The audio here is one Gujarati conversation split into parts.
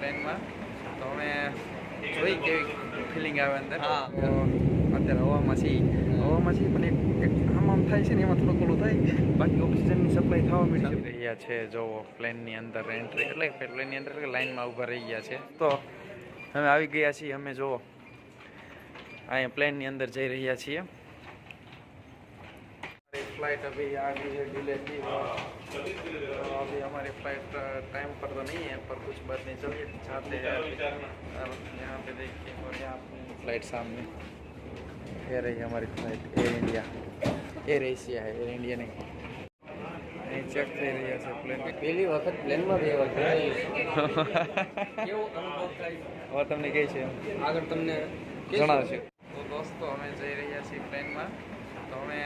પ્લેનમાં તો અમે જોઈ કેવી ફિલિંગ આવે અંદર. અત્યારે હવામાં છીએ. હવામાં છીએ પણ એક આમ આમ થાય છે ને એમાં થોડું થોડું થાય. બાકી ઓક્સિજનની સપ્લાય થવા માંડી રહ્યા છે જોવો પ્લેનની અંદર એન્ટ્રી એટલે પ્લેનની અંદર લાઇનમાં ઊભા રહી ગયા છે. તો અમે આવી ગયા છીએ અમે જોવો અહીંયા પ્લેનની અંદર જઈ રહ્યા છીએ. फ्लाइट अभी आ गई है डिले थी तो अभी हमारी फ्लाइट टाइम पर तो नहीं है पर कुछ बात नहीं चलिए जाते हैं और यहाँ पे देखिए और यहाँ पे फ्लाइट सामने ये रही हमारी flight Air India Air Asia है एयर इंडिया नहीं અહીં ચેક થઈ રહ્યા છે પ્લેન પહેલી વખત પ્લેનમાં બે વખત કેવો અનુભવ થાય હવે તમને કહે છે આગળ તમને જણાવશે તો દોસ્તો અમે જઈ રહ્યા છીએ પ્લેનમાં તો અમે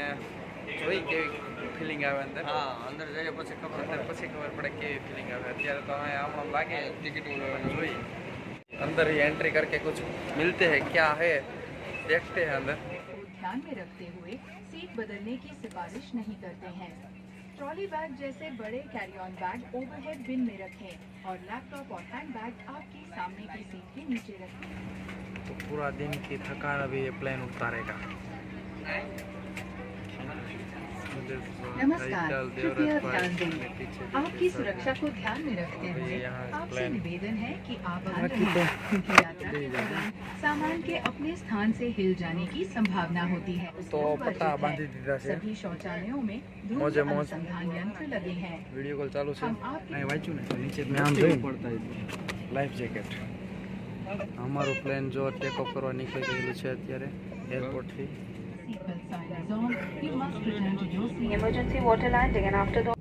જોઈ કેવી ફિલિંગ આવે અંદર હા અંદર જઈએ પછી ખબર અંદર પડે પછી ખબર પડે કેવી ફિલિંગ આવે અત્યારે તો हमें आम आम लागे ટિકિટ જોઈએ अंदर ही एंट्री करके कुछ मिलते हैं क्या है देखते हैं अंदर को ध्यान में रखते हुए सीट बदलने की सिफारिश नहीं करते हैं ट्रॉली बैग जैसे बड़े carry on bag overhead bin में रखें और लैपटॉप और हैंड बैग आपकी सामने की सीट के नीचे रखें तो पूरा दिन की थकान अभी ये प्लेन उतारेगा नमस्कार कृपया ध्यान दें आपकी सुरक्षा को ध्यान में रखते अभी हुए यहाँ आपसे प्लेन- निवेदन है कि आप ध्यान बाकी रखें क्योंकि यात्रा के दौरान सामान के अपने स्थान से हिल जाने की संभावना होती है तो वर्जित पट्टा है। बांधी दीदा છે सभी शौचालयों में ध्रुव મોજે મોજ. अनुसंधान यंत्र लगे हैं વિડીયો કોલ ચાલુ છે हम आपके અહીં વાંચ્યું ને નીચે મેં આમ જોયું લાઈફ જેકેટ અમારું પ્લેન જો ટેક ઓફ કરવા નીકળી ગયેલું છે અત્યારે એરપોર્ટથી seatbelt sign is on. You must return to your seat. Emergency water landing and after the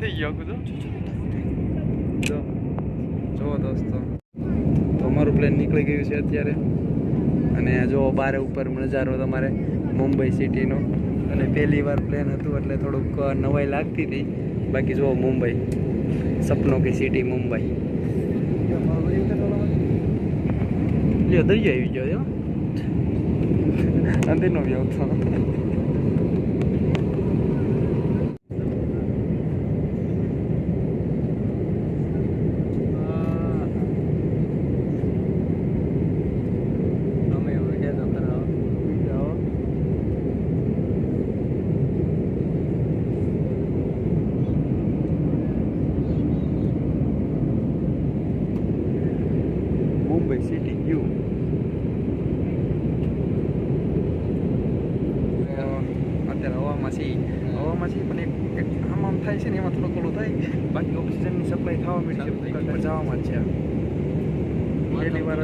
થઈ ગયું આખું તો જુઓ દોસ્તો. તો અમારું પ્લેન નીકળી ગયું છે અત્યારે. અને જો બારે ઉપર નજારો તમારે મુંબઈ સિટીનો. અને પહેલી વાર પ્લેન હતું એટલે થોડુંક નવાઈ લાગતી હતી. બાકી જુઓ મુંબઈ. સપનો કે સિટી મુંબઈ. લ્યો દરિયો આવી ગયો અંદરનો વ્યવ થયો અમે વીડિયો તો કરાવો મુંબઈ સિટી વ્યૂ અત્યારે હવામાં છીએ હવામાં છીએ પણ એક આમ આમ થાય છે ને એમાં થોડું થોડું થાય. બાકી ઓક્સિજનની સપ્લાય થવા માંડી છે જવામાં જ છે પહેલી વાર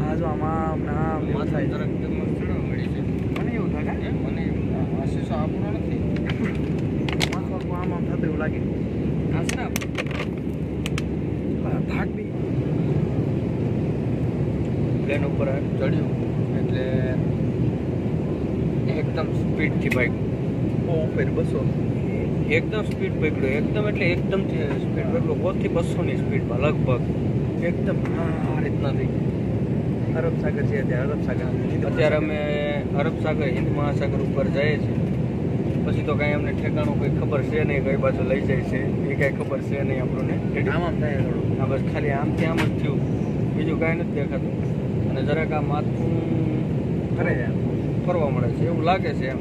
હા જો આમ આમ ને આમ એવું થાય મળી મને એવું થાય હે? મને આશીષો આપણો નથી. માથું આમ આમ થતું એવું લાગે. આ છે ને થાક બી પ્લેન ઉપર ચડ્યું એટલે એકદમ સ્પીડથી બાઈક ઓ ઉપર બસો. એકદમ સ્પીડ પકડ્યો એકદમ એટલે એકદમ સ્પીડ પકડ્યો બસથી બસોની સ્પીડમાં લગભગ. એકદમ આ રીતના થઈ અરબ સાગર છે અત્યારે અરબ સાગર. અત્યારે અમે અરબ સાગર હિન્દ મહાસાગર ઉપર જઈએ છીએ. પછી તો કાંઈ અમને ઠેકાણું કોઈ ખબર છે નહીં કઈ બાજુ લઈ જાય છે. એ કાંઈ ખબર છે નહીં આપણને. આમ આમ થાય થોડું આ બસ ખાલી આમથી આમ જ થયું. બીજું કાંઈ નથી દેખાતું. અને જરાક આ માથું ખરે છે. ફરવા મળે છે એવું લાગે છે એમ.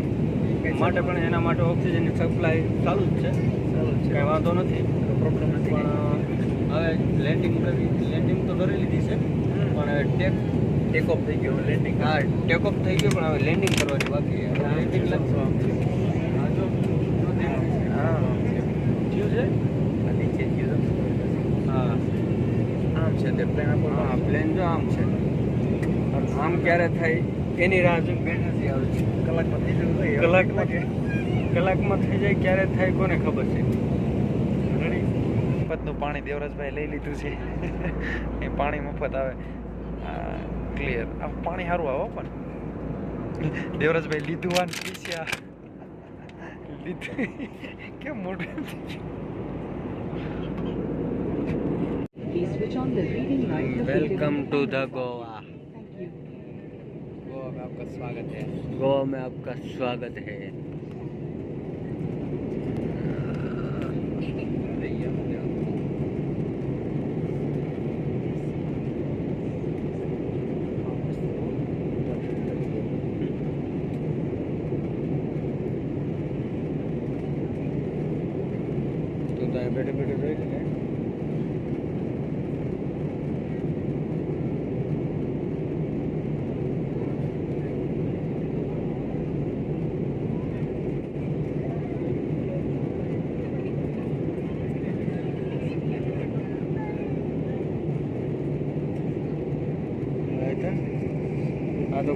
માટે પણ એના માટે ઓક્સિજનની સપ્લાય ચાલુ જ છે. ચાલુ જ છે. કાંઈ વાંધો નથી. પ્રોબ્લેમ નથી. પણ હવે લેન્ડિંગ કરી લેન્ડિંગ તો કરી લીધી છે. પણ હવે ટેક ટેક ઓફ થઈ ગયો લેન્ડિંગ હા ટેક ઓફ થઈ ગયો પણ હવે લેન્ડિંગ કરવાની બાકી છે. હવે લેન્ડિંગ હા થયું છે? હા આમ છે તે પ્લેન હા પ્લેન જો આમ છે. આમ ક્યારે થાય? એની રાહ જોઈને બેઠા છીએ આવે કલાકમાં થઈ જવું જોઈએ કલાકમાં કલાકમાં થઈ જાય ક્યારે થાય કોને ખબર છે? પતનું પાણી દેવરાજભાઈ લઈ લીધું છે. એ પાણી મફત આવે. ક્લિયર આ પાણી સારું આવો પણ. દેવરાજભાઈ લીધું આ પીસ્યા. લીધું. કેમ મોટું વેલકમ ટુ ધ the स्वागत है गोवा में आपका स्वागत है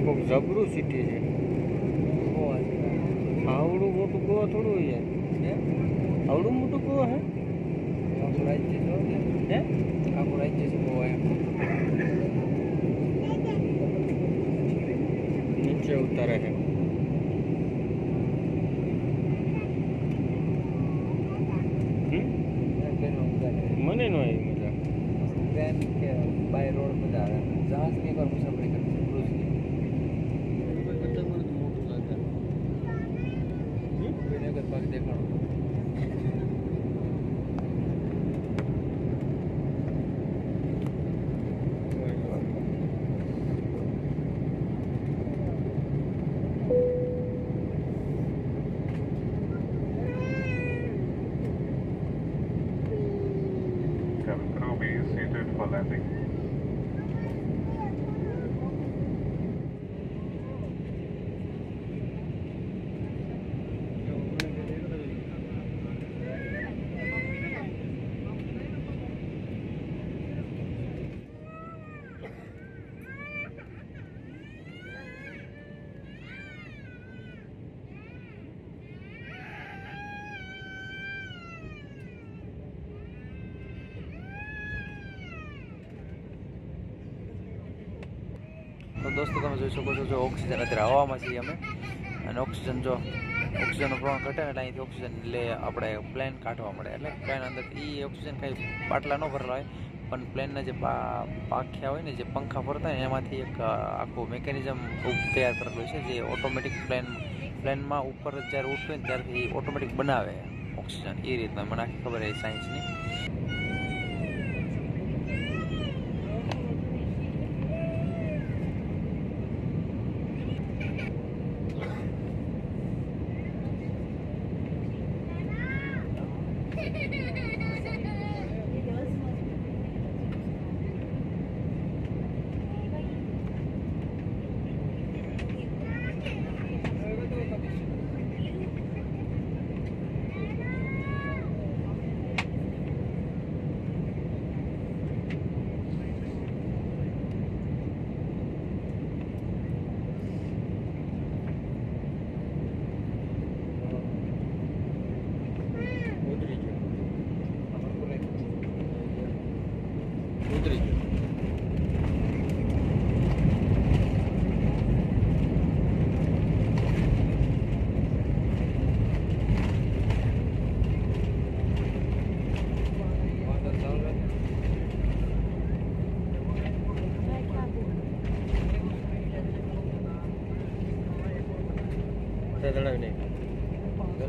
તો જબરું સિટી છે. આવડું મોટું ગોવા થોડું યાર. આવડું મોટું ગોવા હે? આખું રાજ્ય જો હે આખું રાજ્ય છે એમ. નીચે ઉતારે છે. Crew be seated for landing. દોસ્તો, તમે જોઈ શકો છો જો ઓક્સિજન અત્યારે હવામાં છીએ અમે. અને ઓક્સિજન જો, ઓક્સિજનનું પ્રમાણ ઘટે એટલે અહીંથી ઓક્સિજન લે આપણે પ્લેન કાઢવા મળે. એટલે પ્લેન અંદર એ ઓક્સિજન કાંઈ બાટલા ન ભરેલા હોય, પણ પ્લેનના જે પાખ્યા હોય ને, જે પંખા ફરતા હોય એમાંથી એક આખું મિકેનિઝમ તૈયાર કરેલું છે, જે ઓટોમેટિક પ્લેન, પ્લેનમાં ઉપર જ્યારે ઉઠતું ને, ત્યારથી ઓટોમેટિક બનાવે ઓક્સિજન. એ રીતના મને આખી ખબર એ સાયન્સની ઉતરી ગયો ઉતરી ગયો તે દડાવી નહીં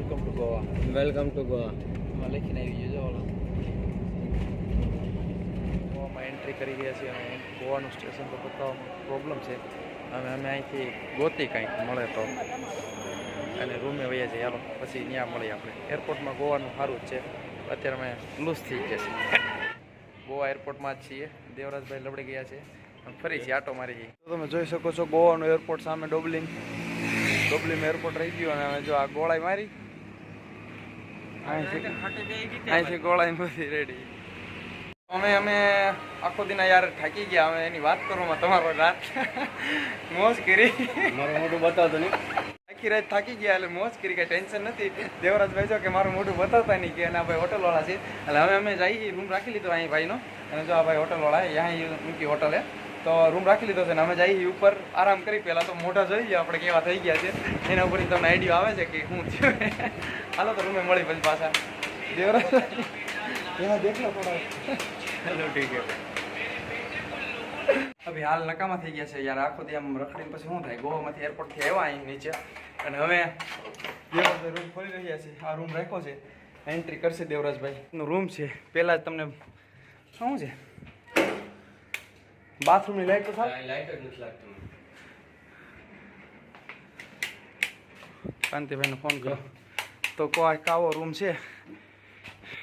welcome to Goa welcome to Goa એમાં લખીને આવી ગયું જો ઓલો. ગોવામાં એન્ટ્રી કરી ગયા છીએ અને ગોવાનું સ્ટેશન તો બતાવવામાં પ્રોબ્લેમ છે. અને અમે અહીંથી ગોતી કાંઈક મળે તો. અને રૂમે વયા જઈએ. હાલો પછી ત્યાં મળીએ આપણે. એરપોર્ટમાં ગોવાનું સારું જ છે. અત્યારે અમે લૂઝ થઈ ગયા છીએ. ગોવા એરપોર્ટમાં જ છીએ. દેવરાજભાઈ લબડી ગયા છે. ફરી ફરીથી આટો મારી. જઈએ તો તમે જોઈ શકો છો ગોવાનું એરપોર્ટ સામે ડોબલિંગ. ડોબલિંગ એરપોર્ટ રહી ગયું અને અમે જો આ ગોળાઈ મારી. અહીંથી અહીંથી ગોળાઈ નથી રેડી અમે અમે આખો દિન યાર થાકી ગયા. અમે એની વાત કરું તમારો રાત. મોજ કરી. મારું મોઢું બતાવતો નહીં. આખી રાત થાકી ગયા એટલે મોજ કરી કઈ ટેન્શન નથી. દેવરાજભાઈ જો કે મારું મોઢું બતાવતા નહીં કે ના ભાઈ હોટલવાળા છે. એટલે હવે અમે જઈએ રૂમ રાખી લીધો અહીં ભાઈનો. અને જો આ ભાઈ હોટલવાળા અહીંયા મૂકી હોટલે તો રૂમ રાખી લીધો છે ને અમે જઈએ ઉપર. આરામ કરી પહેલાં તો મોટા જોઈએ આપણે કેવા થઈ ગયા છે. એના ઉપર તમને આઈડિયા આવે છે કે શું થયું હાલો તો રૂમે મળી પછી પાછા. દેવરાજ એમાં દેખ લો થોડા ચલો ઠીક છે. હવે હાલ નકામા થઈ ગયા છે યાર આખો દી આમ રખડીને પછી શું થાય? ગોવામાંથી એરપોર્ટથી આવ્યા અહીં નીચે. અને હવે દેવરાજ રૂમ ખોલી રહ્યા છે. આ રૂમ રાખ્યો છે. એન્ટ્રી કરશે દેવરાજભાઈ. નો રૂમ છે. પહેલાં જ તમને શું છે? બાથરૂમની લાઈટ તો સાહેબ લાઈટ જ નથી લાગતું કાંતિભાઈને ફોન કરો. તો કોઈ કાવો રૂમ છે?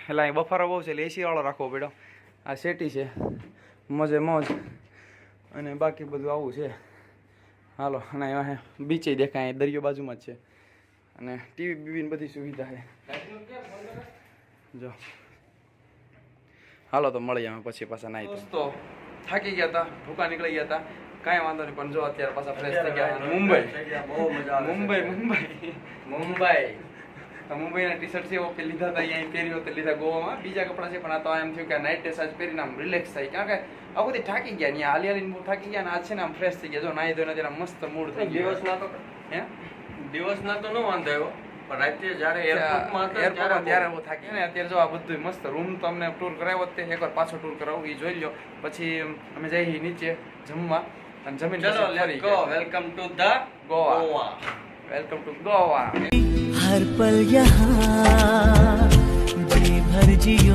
એટલે અહીં બફારો બહુ છે એટલે એસી વાળો રાખવો પડ્યો. આ સેટી છે. મોજે મોજ. અને બાકી બધું આવું છે. હાલો અને અહીંયા બીચે દેખાય દરિયો બાજુમાં જ છે. અને ટીવી બીવીની બધી સુવિધા છે. જો. હાલો તો મળીએ અમે પછી પાછા નાઈ દોસ્તો થાકી ગયા હતા ભૂકા નીકળી ગયા હતા. કાંઈ વાંધો નહીં પણ જો અત્યારે પાછા ફ્રેશ થઈ ગયા મુંબઈ. મુંબઈ મુંબઈ. મુંબઈ. મુંબઈના ટી શર્ટ છે એવો લીધા હતા અહીંયા પહેર્યો તો લીધા ગોવામાં. બીજા કપડાં છે પણ આ તો એમ થયું કે નાઇટ ડ્રેસ આજ પહેરીને આમ રિલેક્સ થાય કારણ કે આ બધી થાકી ગયા ત્યાં હાલી હાલીને થાકી ગયા અને આજ છે ને આમ ફ્રેશ થઈ ગયા. જો નાહી ધોઈને ત્યારે મસ્ત મૂડ થઈ ગયો. દિવસના તો હે? દિવસના તો ન વાંધો આવ્યો. રાતે જ્યારે એરપોર્ટમાં હતા એરપોર્ટમાં ત્યારે અત્યારે જો આ બધું મસ્ત રૂમ તમને ટૂર કરાવ્યો તે એકવાર પાછો ટૂર કરાવું એ જોઈ લો પછી અમે જઈએ નીચે જમવા. અને જમીન ચલો welcome to the Goa. Welcome to Goa હર પલ યહાં બેભર જીઓ